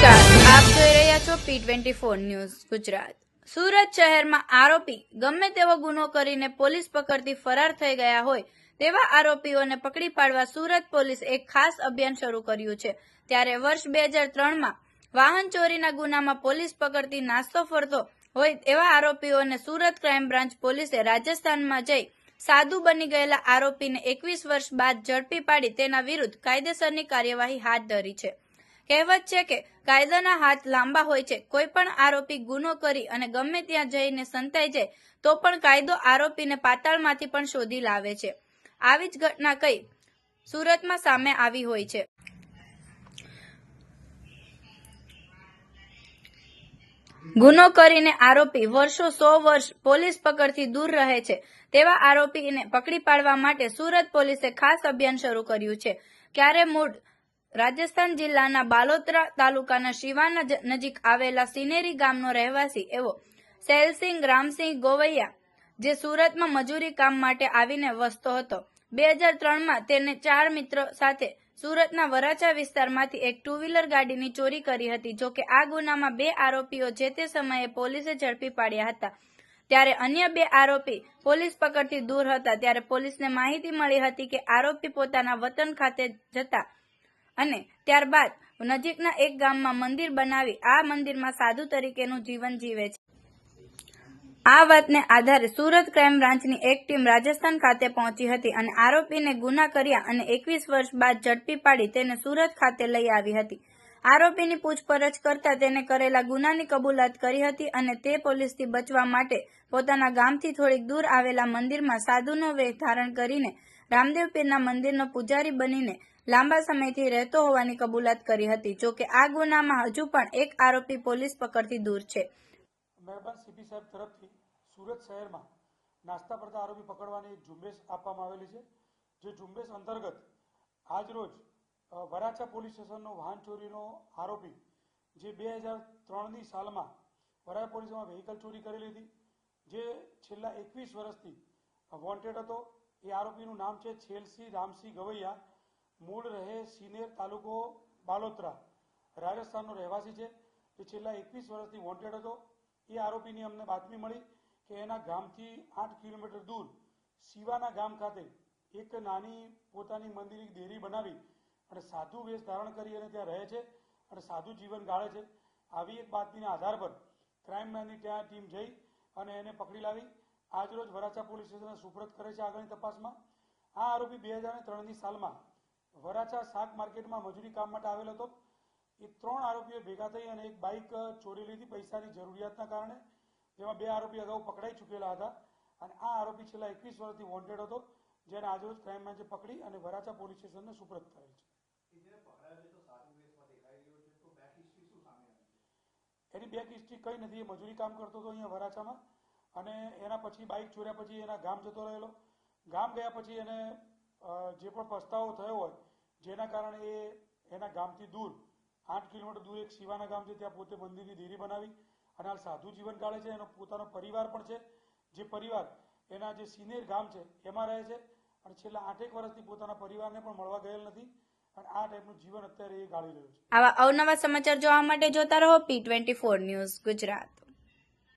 નમસ્કાર. આપ જોઈ રહ્યા છો P twenty four news Gujarat. Surat શહેરમાં આરોપી ગમે તેવો ગુનો કરીને પોલીસ પકડતી ફરાર થઈ ગયા હોય તેવા આરોપીઓને પકડી પાડવા સુરત પોલીસ એક ખાસ અભિયાન શરૂ કર્યું છે. ત્યારે વર્ષ બે હજાર ત્રણમાં વાહન ચોરીના ગુનામાં પોલીસ પકડતી નાસ્તો ફરતો હોય એવા આરોપીઓને સુરત ક્રાઇમ બ્રાન્ચ પોલીસે રાજસ્થાનમાં જઈ સાદુ બની ગયેલા આરોપીને એકવીસ વર્ષ બાદ ઝડપી પાડી તેના વિરુદ્ધ કાયદેસરની કાર્યવાહી હાથ ધરી છે. કહેવત છે કે કાયદાના હાથ લાંબા હોય છે. કોઈ પણ આરોપી ગુનો કરી અને ગમે ત્યાં જઈને સંતાઈ જાય, તો પણ કાયદો આરોપીને પાતાળમાંથી પણ શોધી લાવે છે. આવી જ ઘટના કઈ સુરતમાં સામે આવી હોય છે. ગુનો કરીને આરોપી વર્ષો સો વર્ષ પોલીસ પકડથી દૂર રહે છે. તેવા આરોપીને પકડી પાડવા માટે સુરત પોલીસે ખાસ અભિયાન શરૂ કર્યું છે. ક્યારે મૂળ રાજસ્થાન જિલ્લાના બાલોતરા તાલુકાના શિવાના નજીક આવેલા સિનેરી ગામનો રહેવાસી એવો સેલસિંહ રામસિંહ ગોવૈયા, જે સુરતમાં મજૂરી કામ માટે આવીને વસતો હતો. બે હજાર ત્રણમાં તેને ચાર મિત્રો સાથે સુરતના વરાછા વિસ્તારમાંથી એક ટુ વ્હીલર ગાડીની ચોરી કરી હતી, જો કે આ ગુનામાં બે આરોપીઓ જે તે સમયે પોલીસે ઝડપી પાડ્યા હતા. ત્યારે અન્ય બે આરોપી પોલીસ પકડથી દૂર હતા. ત્યારે પોલીસને માહિતી મળી હતી કે આરોપી પોતાના વતન ખાતે જતા અને ત્યારબાદ નજીકના એક ગામમાં મંદિર બનાવી આ મંદિરમાં સાધુ તરીકેનું જીવન જીવે છે. આ વાતને આધારે સુરત ક્રાઇમ બ્રાન્ચની એક ટીમ રાજસ્થાન ખાતે પહોંચી હતી અને આરોપીને ગુના કર્યા અને એકવીસ વર્ષ બાદ ઝડપી પાડી તેને સુરત ખાતે લઈ આવી હતી. આરોપીની પૂછપરછ કરતા તેને કરેલા ગુનાની કબૂલાત કરી હતી અને તે પોલીસથી બચવા માટે પોતાના ગામથી થોડીક દૂર આવેલા મંદિરમાં સાધુનો વેશ ધારણ કરીને રામદેવ પીરના મંદિરનો પૂજારી બનીને લાંબા સમયથી રહેતો હોવાની કબૂલાત કરી હતી. જો કે આ ગુનામાં હજુ પણ એક આરોપી પોલીસ પકડથી દૂર છે. મહેરબાન સીપી સાહેબ તરફથી સુરત શહેરમાં નાસ્તા પડતા આરોપી પકડવાની એક ઝુંબેશ આપવામાં આવેલી છે, જે ઝુંબેશ અંતર્ગત આજરોજ વરાછા પોલીસ સ્ટેશનનો વાહન ચોરીનો આરોપી, જે બે હજાર ત્રણની સાલમાં વરાછા પોલીસમાં વ્હીકલ ચોરી કરેલી હતી, જે છેલ્લા એકવીસ વર્ષથી વોન્ટેડ હતો. એ આરોપીનું નામ છે છેલસી રામસિંહ ગવૈયા. મૂળ રહે સિનેર તાલુકો બાલોતરા. રાજસ્થાનનો રહેવાસી છે. જે છેલ્લા એકવીસ વર્ષથી વોન્ટેડ હતો. એ આરોપીની અમને બાતમી મળી કે એના ગામથી આઠ કિલોમીટર દૂર શિવાના ગામ ખાતે એક નાની પોતાની મંદિરની દેરી બનાવી અને સાધુ વેશ ધારણ કરી અને ત્યાં રહે છે અને સાધુ જીવન ગાળે છે. આવી એક બાતમીના આધાર પર ક્રાઇમ બ્રાન્ચની ત્યાં ટીમ જઈ અને એને પકડી લાવી. આજરોજ વરાછા પોલીસ સ્ટેશનને સુપ્રત કરે છે આગળની તપાસમાં. આ આરોપી બે હજાર ત્રણની સાલમાં વરાછા શાક માર્કેટમાં મજૂરી કામ માટે આવેલો હતો. એ ત્રણ આરોપીઓ ભેગા થઈ અને એક બાઇક ચોરી લીધી પૈસાની જરૂરિયાતના કારણે જેમાં બે આરોપી અગાઉ પકડાઈ ચૂકેલા હતા. અને આ આરોપી છેલ્લા એકવીસ વર્ષથી વોન્ટેડ હતો જેને આજરોજ ક્રાઇમ બ્રાન્ચે પકડી અને વરાછા પોલીસ સ્ટેશનને સુપ્રત કરેલ છે. એની બેક હિસ્ટ્રી કઈ નથી. એ મજૂરી કામ કરતો હતો અહીંયા વરાછામાં. અને એના પછી બાઇક ચોર્યા પછી એના ગામ જતો રહેલો. ગામ ગયા પછી એને જે પણ પસ્તાવો થયો હોય, જેના કારણે એ એના ગામથી દૂર, આઠ કિલોમીટર દૂર એક શિવાના ગામ છે, ત્યાં પોતે મંદિરની દેરી બનાવી અને હાલ સાધુ જીવન ગાળે છે, એનો પોતાનો પરિવાર પણ છે. જે પરિવાર એના જે સિનેર ગામ છે, એમાં રહે છે અને છેલ્લા આઠેક વર્ષથી પોતાના પરિવારને પણ મળવા ગયેલ નથી અને આ ટાઈપનું જીવન અત્યારે એ ગાળી રહ્યું છે. આવા અવનવા સમાચાર જોવા માટે જોતા રહો P twenty four news Gujarat.